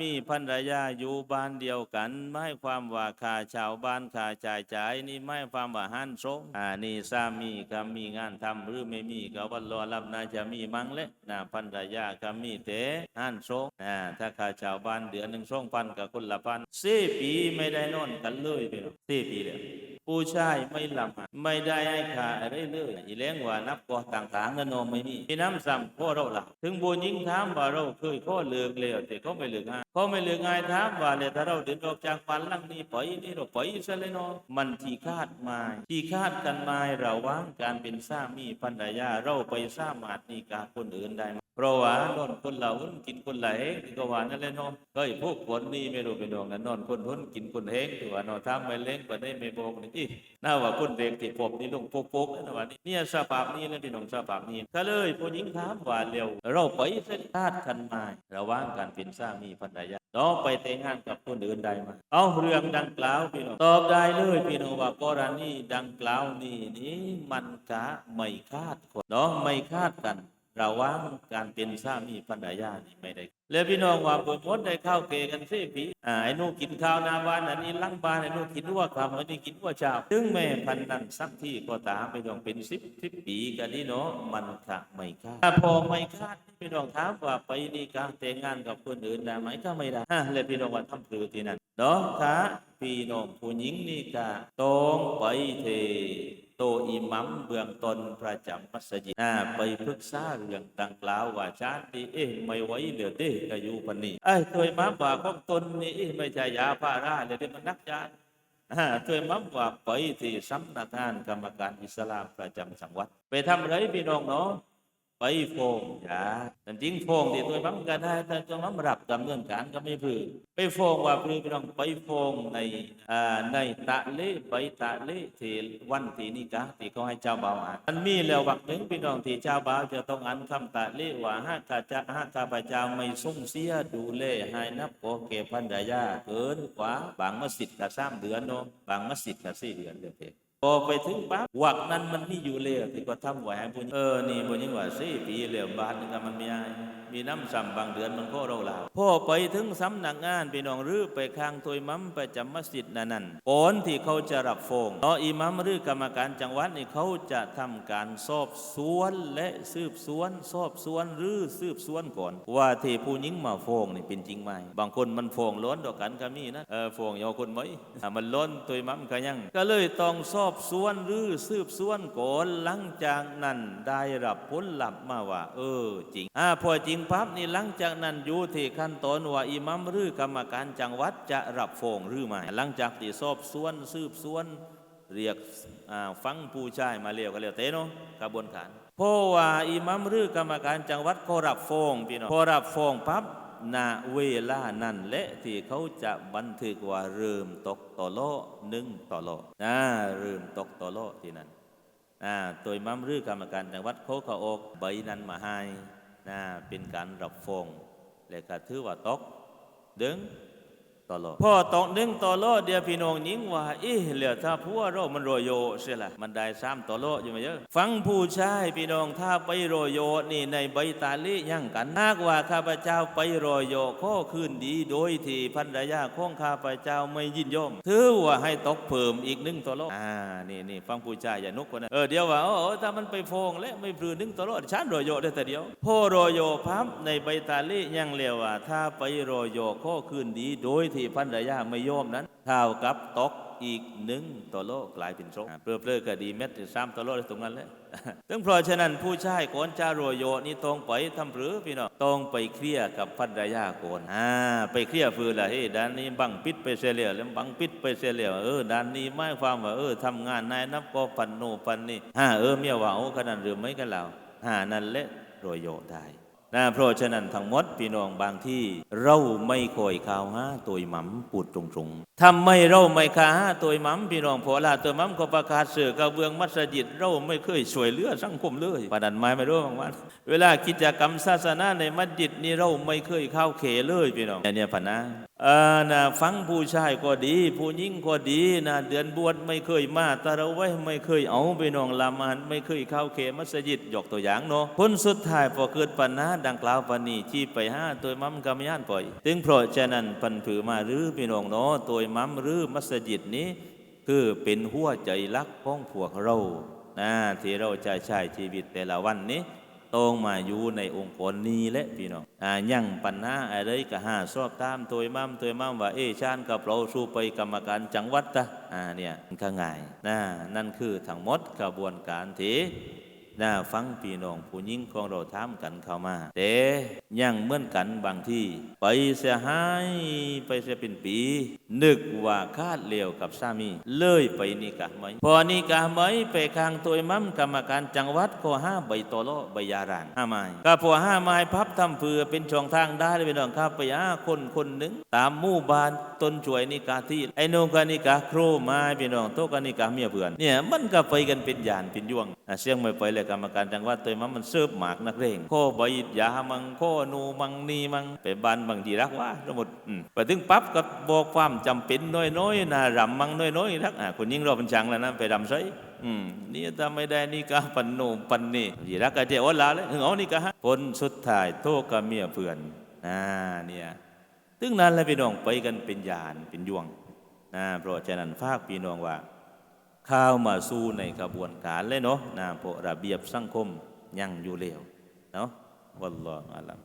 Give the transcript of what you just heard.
มีภรรยาอยู่บ้านเดียวกันไม่ความว่าค่าชาวบ้านค่าจ่ายจ่ายนี่ไม่ความว่าหันสงอ่านี่สามีก็มีงานทำหรือไม่มีก็วันรอรับน่าจะมีมั้งแหละนะภรรยาก็มีแต่หันสงอ่าถ้าค่าชาวบ้านเดือนหนึ่งสองพันกับคนละพันสี่ปีไม่ได้นอนกันเลยพี่น้องสี่ปีเลย ผู้ชายไม่ลำไม่ได้ให้ขาอะไรเลยอีเลี้ยงว่านับกอต่างๆเงินนมไม่มีพี่น้ำซ้ำพ่อเราละถึงบุญยิ่งถามว่าเราเคยข้อเลือกเลยแต่เขาไม่เลือกง่ายเขาไม่เลือกง่ายถามว่าเลยถ้าเราเดินออกจากฝันลังนี้ไปนี่เราไปซะเลยเนาะมันที่คาดหมายที่คาดกันหมายระว่างการเป็นสามีภรรยาเราไปสามารถนี่กาคนอื่นได้ เพราะว่านอนคนเราหุ้นกินคนละเฮงก็ว่านั่นแหละเนาะก็อ้พวกคนนี่ไม่รู้เป็นดวงนั้นนอนคนหุ้นกินคนเฮงตัวานอนทำไม่เล้งก็ได้ไม่บอกนี่อีน่าว่าคนเด็กที่ผมนี่ลงโป๊กๆนะว่านี่เนี่ยสภาพนี้แล้วพี่น้องสภาพนี้ก็เลยผู้หญิงถามว่าเร็ว เราไปเส้นทาดกันมาระว่างการเป็นสามีภรรยาน้องไปแต่งงานกับคนอื่นได้ไหมเอาเรื่องดังกล่าวพี่น้องตอบได้เลยพี่น้องว่ากรณีดังกล่าวนี่นี่มันกะไม่คาดคนเนาะไม่คาดกัน ระว่างการเป็นสามีภรรยานี่ไม่ได้ แล้วพี่น้องว่าเปิดมดได้ข้าวเกกันเสิพี่อ่าไอ้นู่กินข้าวนาบ้านอันนี้ล้างบ้านไอ้นู่กินวัวคำอันนี้กินวัวช้าถึงแม่พันนั้นสักที่ก็ตามไปต้องเป็นสิบสิบปีกันนี่เนาะมันขะไม่คาดถ้าพอไม่คาดพี่น้องถามว่าไปนี่การแต่งงานกับคนอื่นได้ไหมก็ไม่ได้ฮะแล้วพี่น้องว่าทำคือที่นั่นเนาะค่ะพี่น้องผู้หญิงนี่ก็ต้องไปเท อิหมัมเบื้องตนประจำมัสยิดน่าไปปรึกษาเรื่องดังกล่าวว่าชาติเอ๊ะไม่ไหวเหลือเด้ก็อยู่ปันนี้ไอ้ยตัวมัมว่าของตนนี่ไม่ใช่ยาพาราเลยที่มันนักยานอ่าตัวมัมว่าไปที่สำนักงานกรรมการอิสลามประจำจังหวัด ไปทำไรพี่น้องเนาะ ไปโฟงยาแต่จริงโฟงที่ตัวอิหมัมก็ได้แต่ตัวอิหมัมรับดำเนินการก็ไม่พือไปโฟงว่าพี่น้องไปโฟงในอ่าในตะเลไปตะเลที่วันที่นี่กะที่เขาให้เจ้าบ่าวอ่านมันมีแล้ววักหนึ่งพี่น้องที่เจ้าบ่าวจะต้องอ่านคำตะเลว่าหาข้าจะหาข้าพเจ้าไม่ส่งเสียดูแลให้นับโกเก็บพันรยาเกินกว่าบางมัสยิดก็สามเดือนเนาะบางมัสยิดก็สี่เดือนเดียวเอง พอไปถึงปั๊บวักนั้นมันมีอยู่เลยที่ก็ทำไว้ให้ผู้หญิงเออนี่ผู้หญิงว่าสี่ปีเหล้วบาทนึงก็มันมีไอ้ มีน้ำซ้ำบางเดือนมันก็เราลาวพอไปถึงสำนักงานพี่น้องรื้อไปข้างตัวอิหมัมไปจำมัสยิดนั่นนั่นก่อนที่เขาจะรับฟงเนาะอิมัมหรือกรรมการจังหวัดนี่เขาจะทำการสอบสวนและสืบสวนสอบสวนหรือสืบสวนก่อน ว่าที่ผู้หญิงมาฟงนี่เป็นจริงไหมบางคนมันฟงล้นดอกกันก็มีนะเออฟงยอคนไหมมันล้นตัวอิหมัมก็ยัง ก็เลยต้องสอบสวนหรือสืบสวนก่อนหลังจากนั้นได้รับผลลัพธ์มาว่า เออจริงอ่าพอจริงปั๊บนี่หลังจากนั้นอยู่ที่ขั้นตอนว่าอิมัมหรือกรรมการจังหวัดจะรับฟ้องหรือไม่หลังจากที่สอบสวนสืบสวนเรียกฟังผู้ชายมาเรียกก็เรียกเตเนาะกระบวนการเพราะว่าอิมัมหรือกรรมการจังหวัดเขารับฟ้องพี่น้องพอรับฟ้องปั๊บณเวลานั้นแหละที่เขาจะบันทึกว่าเริ่มตกต่อโลหนึ่งต่อโลนะเริ่มตกต่อโลที่นั่นอ่าตัวมัมรือกรรมการจังหวัดเขาเขาออกใบนั้นมาให้ นะเป็นการรับฟงและก็ถือว่าตก ดึง ต่อโลพ่อตกดึงต่อโลเดียพี่น้องยิงว่าเอ๊ะเหลือถ้าผัวเรามันโรยโยเสียละมันได้สามต่อโลอยู่มาเยอะฟังผู้ชายพี่น้องถ้าไปโรยโยนี่ในใบตาลียังกันหากว่าข้าพเจ้าไปโรยโยข้อคืนดีโดยที่ภรรยาของข้าพเจ้าไม่ยินยอมถือว่าให้ตกเพิ่มอีกหนึ่งต่อโลอ่านี่นี่ฟังผู้ชายอย่านุกคนนะเออเดี๋ยวว่าโอ้ถ้ามันไปโฟงและไม่พลืนหนึ่งต่อโลฉันโรยโยได้แต่เดียวพ่อโรยโยพับในใบตาลียังเรียวว่าถ้าไปโรยโยข้อคืนดีโดยที่ภรรยาไม่ยอมนั้นเท่ากับตกอีกหนึ่งต่อโลกลายเป็นโชคเปลือเปลือก็ดีเม็ดสามต่อโลกได้ตรงนั้นแหละถึงเพราะฉะนั้นผู้ชายก่อนจะโรยโยนี่ต้องไปทำหรือพี่น้องต้องไปเคลียร์กับภรรยาก่อนอ่าไปเคลียร์ฟืนละเฮ้ยด้านนี้บังปิดไปเสียแล้วแล้วบังปิดไปเสียแล้วเออด้านนี้ไม่ความว่าเออทำงานนายนับก็ปันโนปันนี่ฮ่าเออเมียว่าโอ้ขนาดหรือไม่กันแล้วฮ่านั่นแหละโรยโยได้ นะเพราะฉะนั้นทั้งหมดพี่น้องบางที่เราไม่คอยข่าวหาตัวหมัมปูดตรง ทำไมเราไม่ข่าหาตัวมัมพี่น้องพอลาตัวมัมก็ประกาศเสือกระเบืองมัสยิดเราไม่เคยช่วยเลือสังคมเลยประดันไม้ไม่รู้บางวันเวลากิจกรรมศาสนาในมัสยิดนี่เราไม่เคยเข้าเขเลยพี่น้องเนี่ยพนะเออนะฟังผู้ชายก็ดี ผู้หญิงก็ดีนะเดือนบวชไม่เคยมาตะเราไว้ไม่เคยเอาไปนองละมานไม่เคยเข้าเขมัสยิดยกตัวอย่างเนาะผลสุดท้ายพอเกิดปัญหาดังกล่าวปานีที่ไปห้าตัวมัมกำยานปล่อย ถึงเพราะฉะนั้นปันผือมาหรือพี่น้องเนาะตัวมัมหรือมัสยิดนี้ คือเป็นหัวใจรักของพวกเรานะที่เราจะใช้ชีวิตแต่ละวันนี้ต้องมาอยู่ในองค์กรนี้และพี่น้องอ่ายังปัญหาอะไรก็หาสอบตามตัวมั่มตัวมั่มว่าเอชานกับเราสู้ไปกรรมการจังหวัดตะอ่าเนี่ยมันก็ง่ายนะนั่นคือทั้งหมดกระบวนการที่ น่าฟังพี่น้องผู้หญิงของเราทำกันเข้ามาแต่ยังเหมือนกันบางที่ ไปเสียหายไปเสียเป็นปี นึกว่าคาดเลียวกับสามี เลยไปนิกะไหมพอนิกะไหมไปข้างตัวมั่มกรรมการจังหวัดก็ห้าใบตอโลใบยารานห้าไม้ก็พอห้าไม้พับทำเพื่อเป็นช่องทางได้เลยพี่น้องครับไปหาคนคนหนึ่งตามหมู่บ้านต้นช่วยนิกาที่ไอ้โนกานิกาครูไม้พี่น้องโตกานิกาเมียเพื่อนเนี่ยมันก็ไปกันเป็นยานเป็นยวงเสียงไม่ไปเลยกรรมการจังหวัดตัวมั่มมันเสิร์ฟหมากนักเร่งโคใบยามังโคนูมังนีมังไปบ้านบางทีรักว่าทั้งหมดไปถึงปั๊บก็บอกความจำเป็นน้อยๆนะรำมังน้อยๆทักอะคนยิ่งเราเป็นช่างแล้วนะไปรำใส่อืมนี่ถ้าไม่ได้นี่ก็ปันโนปันนี่ยีรักกันเจ้าลาเลยถึงเอานี่ก็ฮะผลสุดท้ายโทษกับเมียเพื่อนนะเนี่ยถึงนั้นแล้วพี่น้องไปกันเป็นยานเป็นยวงนะเพราะฉะนั้นฝากพี่น้องว่า ข้าวมาสู้ในกระบวนการเลยเนาะนะพระระเบียบสังคมยังอยู่เลวเนาะวัลลอฮฺอาลัม